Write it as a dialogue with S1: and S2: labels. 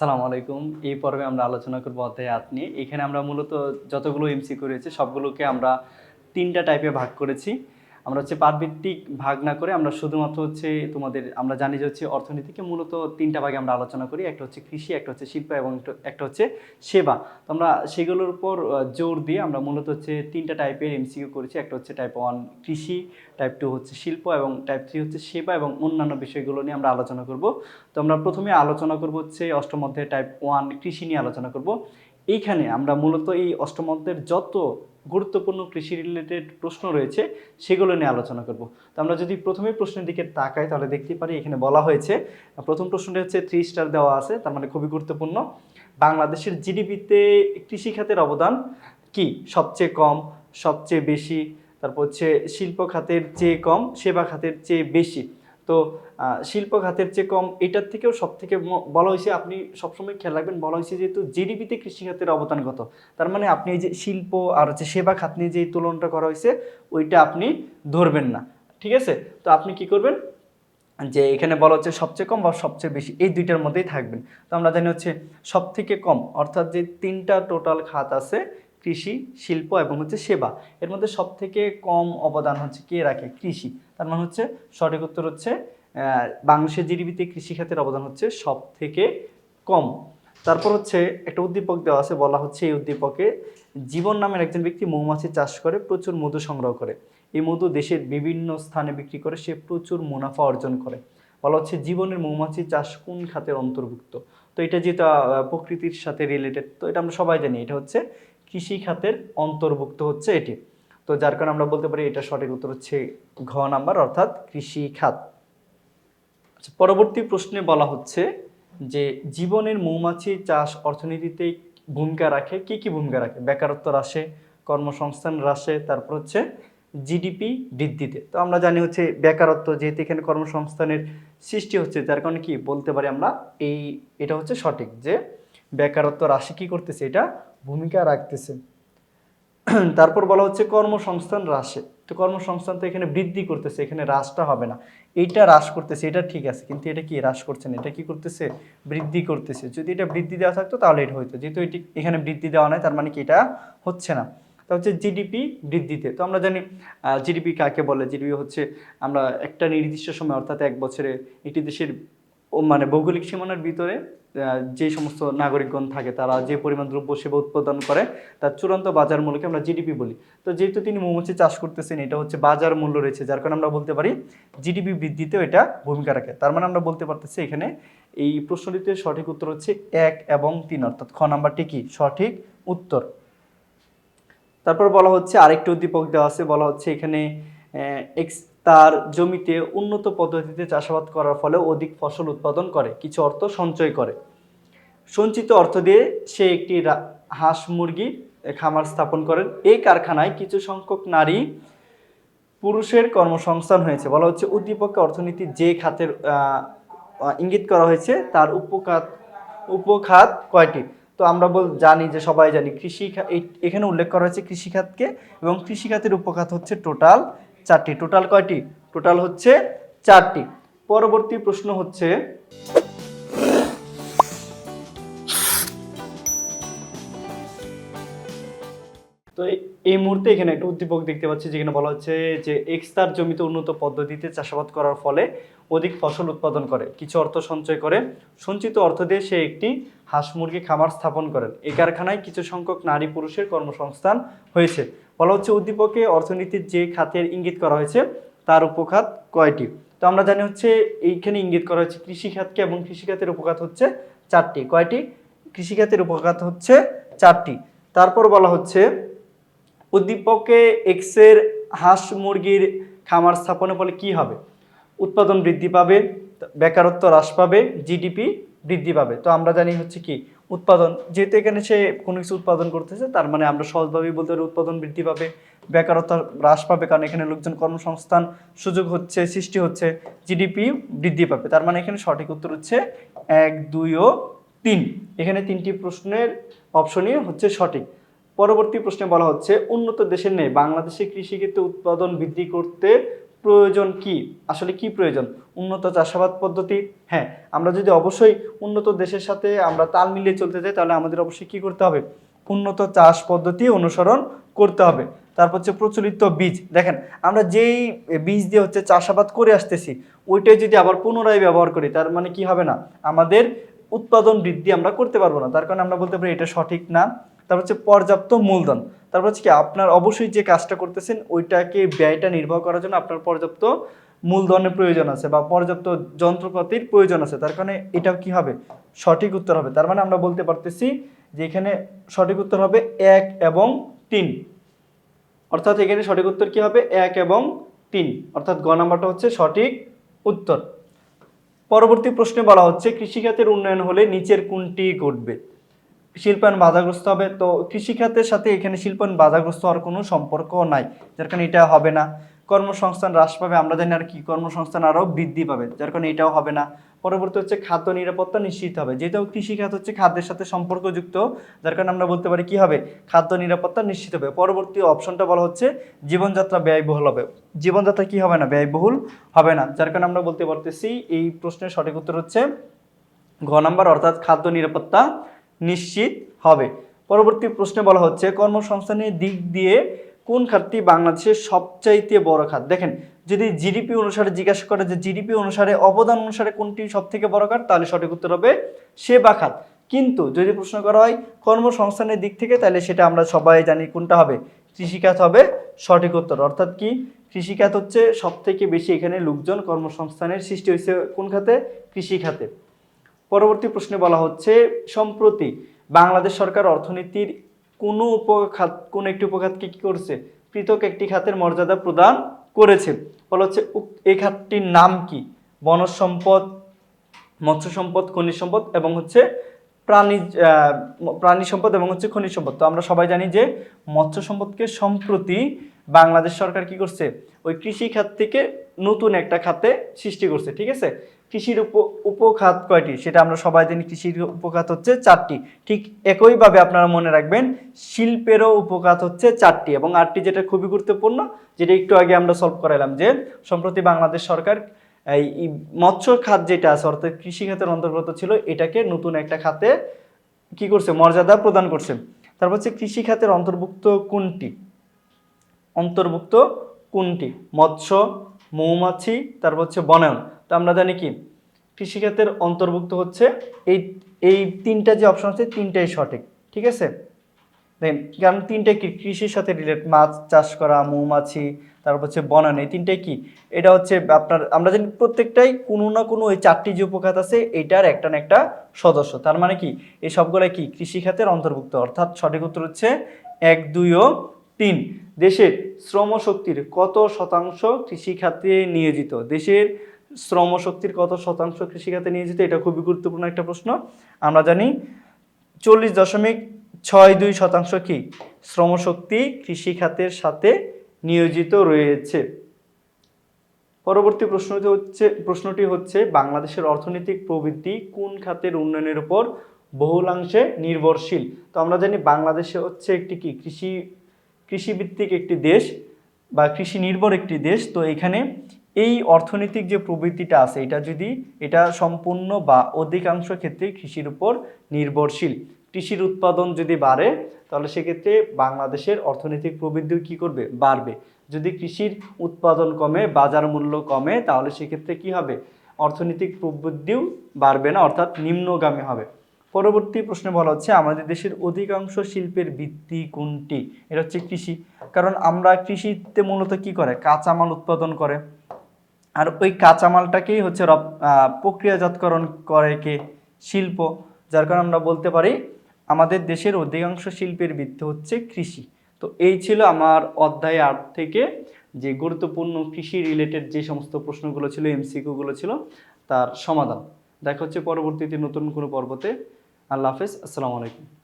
S1: আসসালামু আলাইকুম। এই পর্বে আমরা আলোচনা করব অধ্যায় আট নিয়ে। এখানে আমরা মূলত যতগুলো এমসি করেছি সবগুলোকে আমরা তিনটা টাইপে ভাগ করেছি। আমরা হচ্ছে পাঠভিত্তিক ভাগ না করে আমরা শুধুমাত্র হচ্ছে তোমাদের, আমরা জানি যে হচ্ছে অর্থনীতিকে মূলত তিনটা ভাগে আমরা আলোচনা করি, একটা হচ্ছে কৃষি, একটা হচ্ছে শিল্প এবং একটা- হচ্ছে সেবা। তো আমরা সেগুলোর উপর জোর দিয়ে আমরা মূলত হচ্ছে তিনটা টাইপের এমসিকিউ করেছি, একটা হচ্ছে টাইপ ওয়ান কৃষি টাইপ টু হচ্ছে শিল্প এবং টাইপ থ্রি হচ্ছে সেবা এবং অন্যান্য বিষয়গুলো নিয়ে আমরা আলোচনা করব। তো আমরা প্রথমে আলোচনা করব হচ্ছে অষ্টম অধ্যায় টাইপ ওয়ান কৃষি নিয়ে আলোচনা করব। এইখানে আমরা মূলত এই অষ্টম অধ্যায়ের যত গুরুত্বপূর্ণ কৃষি রিলেটেড প্রশ্ন রয়েছে, সেগুলো নিয়ে আলোচনা করব। তো আমরা যদি প্রথমে প্রশ্নের দিকে তাকাই, তাহলে দেখতে পারি এখানে বলা হয়েছে, প্রথম প্রশ্নটি হচ্ছে থ্রি স্টার দেওয়া আছে, তার মানে খুবই গুরুত্বপূর্ণ। বাংলাদেশের জিডিপিতে কৃষি খাতের অবদান কি? সবচেয়ে কম, সবচেয়ে বেশি, তারপর হচ্ছে শিল্প খাতের চেয়ে কম, সেবা খাতের চেয়ে বেশি। তো শিল্প খাতের চেয়ে কম, এটার থেকেও সব থেকে বলা হয়েছে আপনি সবসময় খেয়াল রাখবেন, বলা হয়েছে যেহেতু জিডিপিতে কৃষি খাতের অবদান কত। তার মানে আপনি এই যে শিল্প আর হচ্ছে সেবা খাত নিয়ে যে তুলনাটা করা হয়েছে, ওইটা আপনি ধরবেন না। ঠিক আছে? তো আপনি কি করবেন? যে এখানে বলা হচ্ছে সবচেয়ে কম বা সবচেয়ে বেশি, এই দুইটার মধ্যেই থাকবেন। তো আমরা জানি হচ্ছে সব থেকে কম, অর্থাৎ যে তিনটা টোটাল খাত আছে কৃষি, শিল্প এবং হচ্ছে সেবা। এর মধ্যে সবথেকে কম অবদান হচ্ছে কে রাখে? কৃষি। তার মানে হচ্ছে, সঠিক উত্তর হচ্ছে বাংলাদেশের জিডিপিতে কৃষি খাতের অবদান হচ্ছে সব থেকে কম। তারপর হচ্ছে, একটা উদ্দীপক দেওয়া আছে, বলা হচ্ছে এই উদ্দীপকে, জীবন নামের একজন ব্যক্তি মৌমাছি চাষ করে, প্রচুর মধু সংগ্রহ করে। এই মধু দেশের বিভিন্ন স্থানে বিক্রি করে, সে প্রচুর মুনাফা অর্জন করে। বলা হচ্ছে, জীবনের মৌমাছি চাষ কোন খাতের অন্তর্ভুক্ত? তো এটা যেটা প্রকৃতির সাথে রিলেটেড তো এটা আমরা সবাই জানি। এটা হচ্ছে কৃষি খাতের অন্তর্ভুক্ত হচ্ছে এটি। তো যার কারণে আমরা বলতে পারি এটা সঠিক উত্তর হচ্ছে ঘ নাম্বার, অর্থাৎ কৃষি খাত। আচ্ছা পরবর্তী প্রশ্নে বলা হচ্ছে যে জীবনের মৌমাছি চাষ অর্থনীতিতে ভূমিকা রাখে, কি কি ভূমিকা রাখে? বেকারত্ব হ্রাসে, কর্মসংস্থান হ্রাসে, তারপর হচ্ছে জিডিপি বৃদ্ধিতে। তো আমরা জানি হচ্ছে বেকারত্ব যেহেতু এখানে কর্মসংস্থানের সৃষ্টি হচ্ছে, যার কারণে কি বলতে পারি আমরা এই, এটা হচ্ছে সঠিক যে বেকারত্ব হ্রাসে কি করতেছে, এটা ভূমিকা রাখতেছে। তারপর বলা হচ্ছে কর্মসংস্থান হ্রাসে। তো কর্মসংস্থান তো এখানে বৃদ্ধি করতেছে, এখানে হ্রাসটা হবে না। এইটা হ্রাস করতেছে, এটা ঠিক আছে, কিন্তু এটা কি হ্রাস করছে না? এটা কি করতেছে? বৃদ্ধি করতেছে। যদি এটা বৃদ্ধি দেওয়া থাকতো তাহলে এটা হইতো, যেহেতু এটি এখানে বৃদ্ধি দেওয়া নাই, তার মানে কি এটা হচ্ছে না। তা হচ্ছে জিডিপি বৃদ্ধিতে। তো আমরা জানি জিডিপি কাকে বলে? জিডিপি হচ্ছে আমরা একটা নির্দিষ্ট সময়, অর্থাৎ এক বছরে একটি দেশের মানে ভৌগোলিক সীমানার ভিতরে যে সমস্ত নাগরিকগণ থাকে, তারা যে পরিমাণ দ্রব্য সেবা উৎপাদন করে, তার চূড়ান্ত বাজার মূল্যকে আমরা জিডিপি বলি। তো যেহেতু তিনি মৌমাছি চাষ করতেছেন, এটা হচ্ছে বাজার মূল্য রয়েছে, যার কারণে আমরা বলতে পারি জিডিপি বৃদ্ধিতেও এটা ভূমিকা রাখে। তার মানে আমরা বলতে পারতেছি এখানে এই প্রশ্নটিতে সঠিক উত্তর হচ্ছে এক এবং তিন, অর্থাৎ খ নাম্বারটি কি? সঠিক উত্তর। তারপর বলা হচ্ছে আরেকটি উদ্দীপক দেওয়া আছে, বলা হচ্ছে এখানে এক্স তার জমিতে উন্নত পদ্ধতিতে চাষাবাদ করার ফলে অধিক ফসল উৎপাদন করে, কিছু অর্থ সঞ্চয় করে। সঞ্চিত অর্থ দিয়ে সে একটি হাঁস মুরগি খামার স্থাপন করেন। এই কারখানায় কিছু সংখ্যক নারী পুরুষের কর্মসংস্থান হয়েছে। বলা হচ্ছে উদ্দীপকে অর্থনীতি যে খাতের ইঙ্গিত করা হয়েছে, তার উপখাত উপখাত কয়টি? তো আমরা বল, জানি যে সবাই জানি কৃষি এখানে উল্লেখ করা হয়েছে কৃষিখাতকে এবং কৃষিখাতের উপখাত হচ্ছে টোটাল চারটি। টোটাল কয়টি? টোটাল হচ্ছে চারটি। পরবর্তী প্রশ্ন হচ্ছে, তো এই- মুহূর্তে এখানে একটা উদ্দীপক দেখতে পাচ্ছি, যেখানে বলা হচ্ছে যে এক্স তার জমিতে উন্নত পদ্ধতিতে চাষাবাদ করার ফলে অধিক ফসল উৎপাদন করে। কিছু অর্থ সঞ্চয় করে। সঞ্চিত অর্থ দিয়ে সে একটি হাঁস মুরগি খামার স্থাপন করেন। এই কারখানায় কিছু সংখ্যক নারী পুরুষের কর্মসংস্থান হয়েছে। বলা হচ্ছে উদ্দীপকে অর্থনীতির যে খাতের ইঙ্গিত করা হয়েছে, তার উপখাত কয়টি? তো আমরা জানি হচ্ছে এইখানে ইঙ্গিত করা হয়েছে কৃষিখাতকে এবং কৃষিখাতের উপখাত হচ্ছে চারটি। কয়টি? কৃষিখাতের উপখাত হচ্ছে চারটি। তারপর বলা হচ্ছে, উদ্দীপকে এক্সের হাঁস মুরগির খামার স্থাপনের ফলে কি হবে? উৎপাদন বৃদ্ধি পাবে, বেকারত্ব হ্রাস পাবে, জিডিপি বৃদ্ধি পাবে। তো আমরা জানি হচ্ছে কি উৎপাদন, যেহেতু এখানে সে কোনো কিছু উৎপাদন করতেছে, তার মানে আমরা সহজভাবেই বলতে পারি উৎপাদন বৃদ্ধি পাবে, বেকারত্ব হ্রাস পাবে, কারণ এখানে লোকজন কর্মসংস্থান সুযোগ হচ্ছে, সৃষ্টি হচ্ছে জিডিপি বৃদ্ধি পাবে। তার মানে এখানে সঠিক উত্তর হচ্ছে এক, দুই ও তিন। এখানে তিনটি প্রশ্নের অপশনই হচ্ছে সঠিক। পরবর্তী প্রশ্নে বলা হচ্ছে, উন্নত দেশের নেই বাংলাদেশে কৃষিক্ষেত্রে উৎপাদন বৃদ্ধি করতে প্রয়োজন কি? আসলে কি প্রয়োজন? উন্নত চাষাবাদ পদ্ধতি? হ্যাঁ আমরা যদি অবশ্যই উন্নত দেশের সাথে আমরা তাল মিলিয়ে চলতে চাই, তাহলে আমাদের অবশ্যই কি করতে হবে? উন্নত চাষ পদ্ধতি অনুসরণ করতে হবে। তারপর হচ্ছে প্রচলিত বীজ। দেখেন, আমরা যেই বীজ দিয়ে হচ্ছে চাষাবাদ করে আসতেছি, ওইটাই যদি আবার পুনরায় ব্যবহার করি, তার মানে কি হবে না? আমাদের উৎপাদন বৃদ্ধি আমরা করতে পারব না। তার কারণে আমরা বলতে পারি এটা সঠিক না। তারপর হচ্ছে পর্যাপ্ত মূলধন। তারপর হচ্ছে কি, আপনার অবশ্যই যে কাজটা করতেছেন, ওইটাকে ব্যয়টা নির্ভর করার জন্য আপনার পর্যাপ্ত মূলধনের প্রয়োজন আছে বা পর্যাপ্ত যন্ত্রপাতির প্রয়োজন আছে। তার কারণে এটাও কি হবে? সঠিক উত্তর হবে। তার মানে আমরা বলতে পারতেছি যে এখানে সঠিক উত্তর হবে এক এবং তিন। অর্থাৎ এখানে সঠিক উত্তর কি হবে? এক এবং তিন। অর্থাৎ গ নাম্বারটা হচ্ছে সঠিক উত্তর। পরবর্তী প্রশ্নে বলা হচ্ছে, কৃষিখাতের উন্নয়ন হলে নিচের কোনটি ঘটবে? শিল্পায়ন বাধাগ্রস্ত হবে। তো কৃষিখাতের সাথে এখানে শিল্পায়ন বাধাগ্রস্ত হওয়ার কোনো সম্পর্ক নাই, যার কারণে এটা হবে না। কর্মসংস্থান হ্রাস পাবে, আমরা জানি আর কি কর্মসংস্থান আরও বৃদ্ধি পাবে, যার কারণে এটাও হবে না। পরবর্তী হচ্ছে খাদ্য নিরাপত্তা নিশ্চিত হবে। যেহেতু কৃষিখাত হচ্ছে খাদ্যের সাথে সম্পর্কযুক্ত, যার কারণে আমরা বলতে পারি কি হবে? খাদ্য নিরাপত্তা নিশ্চিত হবে। পরবর্তী অপশনটা বলা হচ্ছে জীবনযাত্রা ব্যয়বহুল হবে। জীবনযাত্রা কি হবে না? ব্যয়বহুল হবে না, যার কারণে আমরা বলতে পারতেছি এই প্রশ্নের সঠিক উত্তর হচ্ছে ঘ নাম্বার, অর্থাৎ খাদ্য নিরাপত্তা নিশ্চিত হবে। পরবর্তী প্রশ্নে বলা হচ্ছে, কর্মসংস্থানের দিক দিয়ে কোন খাতটি বাংলাদেশের সবচাইতে বড় খাত? দেখেন, যদি জিডিপি অনুসারে জিজ্ঞাসা করে যে জিডিপি অনুসারে অবদান অনুসারে কোনটি সব থেকে বড় খাত, তাহলে সঠিক উত্তর হবে সেবা খাত। কিন্তু যদি প্রশ্ন করা হয় কর্মসংস্থানের দিক থেকে, তাহলে সেটা আমরা সবাই জানি কোনটা হবে। কৃষিখাত হবে, সঠিক উত্তর। অর্থাৎ কি? কৃষিখাত হচ্ছে সব থেকে বেশি এখানে লোকজন কর্মসংস্থানের সৃষ্টি হয়েছে কোন খাতে? কৃষি খাতে পরবর্তী প্রশ্নে বলা হচ্ছে, সম্প্রতি বাংলাদেশ সরকার অর্থনীতির কোনো উপখাত কোন একটি উপখাতকে কি করছে? পৃথক একটি খাতের মর্যাদা প্রদান করেছে। বলা হচ্ছে এই খাতটির নাম কি? বনজ সম্পদ, মৎস্য সম্পদ, খনিজ সম্পদ এবং হচ্ছে প্রাণী প্রাণী সম্পদ এবং হচ্ছে খনিজ সম্পদ। তো আমরা সবাই জানি যে মৎস্য সম্পদকে সম্প্রতি বাংলাদেশ সরকার কি করছে? ওই কৃষি খাত থেকে নতুন একটা খাতে সৃষ্টি করছে, ঠিক আছে? কৃষির উপ, উপখাত কয়টি? সেটা আমরা সবাই জানি কৃষির উপখাত হচ্ছে চারটি। ঠিক একইভাবে আপনারা মনে রাখবেন, শিল্পেরও উপখাত হচ্ছে চারটি এবং আটটি যেটা খুবই গুরুত্বপূর্ণ, যেটা একটু আগে আমরা সলভ করাইলাম যে, সম্প্রতি বাংলাদেশ সরকার এই মৎস্য খাত যেটা আছে, অর্থাৎ কৃষি খাতের অন্তর্গত ছিল, এটাকে নতুন একটা খাতে কি করছে? মর্যাদা প্রদান করছে। তারপর হচ্ছে কৃষি খাতের অন্তর্ভুক্ত কোনটি? অন্তর্ভুক্ত কোনটি? মৎস্য, মৌমাছি, তারপর হচ্ছে বনায়ন। তো আমরা জানি কি? কৃষিখাতের অন্তর্ভুক্ত হচ্ছে এই এই তিনটা যে অপশন আছে, তিনটাই সঠিক, ঠিক আছে? দেখেন কারণ তিনটে কি? কৃষির সাথে রিলেট মাছ চাষ করা, মৌমাছি, তারপর হচ্ছে বনান, এই তিনটাই কি? এটা হচ্ছে আপনার, আমরা জানি প্রত্যেকটাই কোনো না কোনো ওই চারটি যে উপখাত আছে, এটার একটা না একটা সদস্য। তার মানে কি? এই সবগুলাই কি? কৃষিখাতের অন্তর্ভুক্ত। অর্থাৎ সঠিক উত্তর হচ্ছে এক, দুই ও তিন। দেশের শ্রমশক্তির কত শতাংশ কৃষিখাতে নিয়োজিত? দেশের শ্রমশক্তির কত শতাংশ কৃষিখাতে নিয়ে নিয়োজিত, এটা খুবই গুরুত্বপূর্ণ একটা প্রশ্ন। আমরা জানি চল্লিশ দশমিক ছয় দুই শতাংশ কি শ্রমশক্তি কৃষিখাতের সাথে নিয়োজিত রয়েছে। পরবর্তী প্রশ্নটি হচ্ছে প্রশ্নটি হচ্ছে, বাংলাদেশের অর্থনৈতিক প্রবৃদ্ধি কোন খাতের উন্নয়নের উপর বহুলাংশে নির্ভরশীল? তো আমরা জানি বাংলাদেশে হচ্ছে একটি কি, কৃষি, কৃষিভিত্তিক একটি দেশ বা কৃষি নির্ভর একটি দেশ। তো এখানে এই অর্থনৈতিক যে প্রবৃত্তিটা আছে, এটা যদি, এটা সম্পূর্ণ বা অধিকাংশ ক্ষেত্রে কৃষির উপর নির্ভরশীল। কৃষির উৎপাদন যদি বাড়ে, তাহলে সেক্ষেত্রে বাংলাদেশের অর্থনৈতিক প্রবৃদ্ধি কি করবে? বাড়বে। যদি কৃষির উৎপাদন কমে, বাজার মূল্য কমে, তাহলে সেক্ষেত্রে কি হবে? অর্থনৈতিক প্রবৃদ্ধিও বাড়বে না, অর্থাৎ নিম্নগামী হবে। পরবর্তী প্রশ্নে বলা হচ্ছে, আমাদের দেশের অধিকাংশ শিল্পের ভিত্তি কোনটি? এটা হচ্ছে কৃষি। কারণ আমরা কৃষিতে মূলত কি করে? কাঁচামাল উৎপাদন করে। আর ওই কাঁচামালটাকেই হচ্ছে রপ প্রক্রিয়াজাতকরণ করে কে? শিল্প, যার কারণে আমরা বলতে পারি আমাদের দেশের অধিকাংশ শিল্পের ভিত্তি হচ্ছে কৃষি। তো এই ছিল আমার অধ্যায় আট থেকে যে গুরুত্বপূর্ণ কৃষি রিলেটেড যে সমস্ত প্রশ্নগুলো ছিল এমসিকিউগুলো ছিল, তার সমাধান। দেখা হচ্ছে পরবর্তীতে নতুন কোনো পর্বতে। আল্লাহ হাফেজ, আসসালামু আলাইকুম।